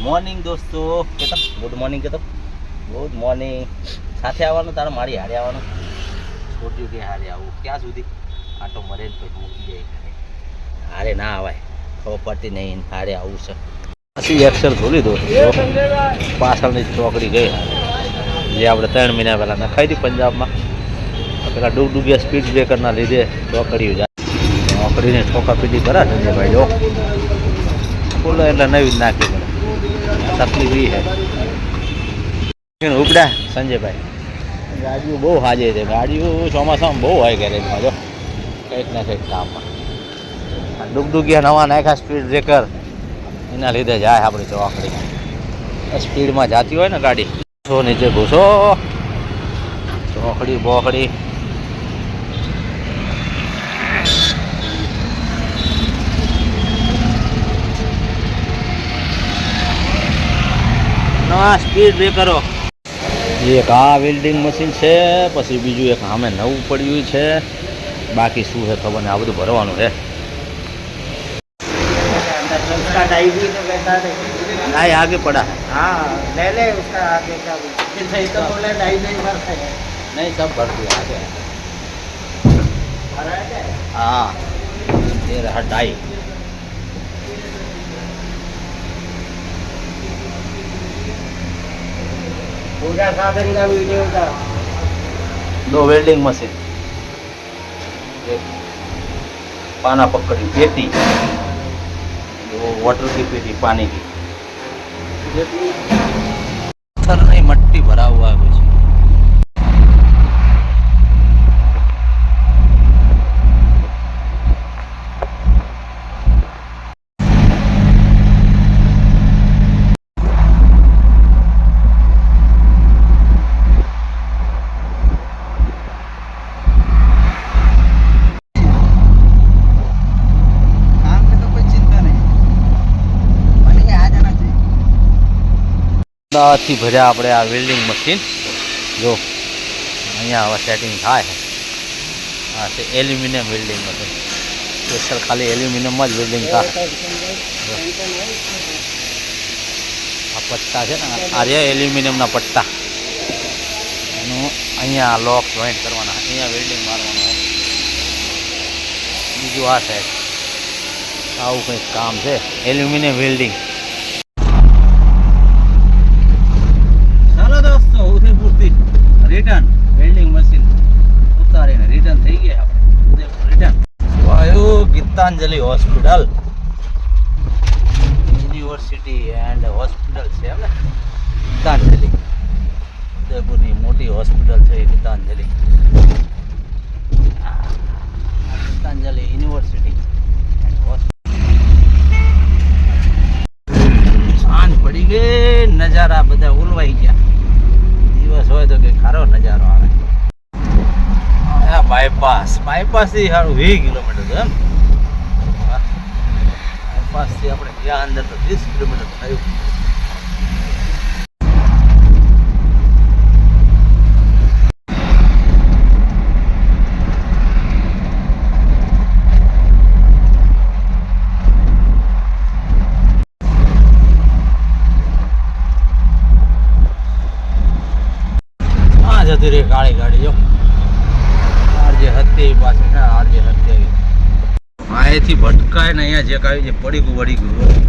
Morning દોસ્તો. કેતો? Good morning કેતો? ગુડ મોર્નિંગ સાથે આવવાનું, તારે મારી હારે આવવાનું. છોડ્યું કે હારે આવું? ક્યાં સુધી? આટો મરે ને પછી મૂકી જાય ઘરે. હારે ના આવાય. ખબર પડતી નહીં હારે આવું છે. પછી એક્સેલ ખોલી દો. પાછળની ચોકડી ગઈ. જે આપણે ત્રણ મહિના પહેલાં નખાઈ હતી પંજાબમાં. પેલા ડૂબ્યા સ્પીડ બ્રેકરના લીધે ચોકડીઓ જાય. ચોકડીને ઠોકાપીટી કરા સંજયભાઈ જો. ખુલ્લો એટલે નવી જ નાખી પડે આ તકલીફ ઉપડા? સંજયભાઈ. ગાડીઓ બહુ હાજે છે. ગાડીઓ ચોમાસામાં બહુ હોય ગેરેજમાં જો કંઈક ને કંઈક કામમાં. ડુગડુગિયા નવા નાખ્યા સ્પીડ બ્રેકર એના લીધે જાય આપણી ચોકડી. સ્પીડમાં જાતી હોય ને ગાડી. નીચે ઘૂસો. ચોકડી બોકડી. નવા સ્પીડ બ્રેકરો એક આ વેલ્ડિંગ મશીન છે પછી બીજું એક સામે નવું પડ્યું છે બાકી શું છે ખબર ને આ બધું ભરવાનું છે उसका डाई भी तो वैसा है ના એ આગે પડા हाँ ले ले उसका आगे का भी फिर सही तो बोले डाई नहीं भरता है નહીં સબ ભર दिया आगे भरा है क्या? हाँ ये रहा डाई પૂજા સાધનના વીડિયો હતા દો વેલ્ડિંગ મશીન પાના પકડી પેટી. વોટર કી પેટી પાણી કી પથ્થરની મટ્ટી ભરાવવા આવે છે. અમદાવાદથી ભર્યા આપણે આ વેલ્ડિંગ મશીન જો, અહીંયા હવે સેટિંગ થાય. હા છે એલ્યુમિનિયમ વેલ્ડિંગ મશીન સ્પેશિયલ ખાલી એલ્યુમિનિયમમાં જ વેલ્ડિંગ થાય. આ પટ્ટા છે ને, આ રહ્યા એલ્યુમિનિયમના પટ્ટા. એનું અહીંયા લોક જોઈન્ટ કરવાના. અહીંયા વેલ્ડિંગ મારવાનું. બીજું આ સાઈડ આવું કંઈક કામ છે. Aluminium welding return welding machine ઉતારીને રિટર્ન થઈ ગયા Udaipur return via Gitanjali hospital. University and hospital છે એમ ને? ગીતાંજલિ. ઉદયપુરની મોટી હોસ્પિટલ છે Gitanjali. Gitanjali university and hospital સાંજ પડી ગઈ નજારા બધા ઉલવાઈ ગયા. હોય તો કે ખારો નજારો આવે. બાયપાસ બાયપાસથી સારું વીસ કિલોમીટર છે એમ. બાયપાસથી આપણે ગયા અંદર તો વીસ કિલોમીટર થયું આ જતી કાળી ગાડી, જો. આરજે હતી પાસે ને આરજે હતી. અહીંથી ભટકાય ને અહીંયા જે કાંઈ જે પડી ગયું વળી ગયું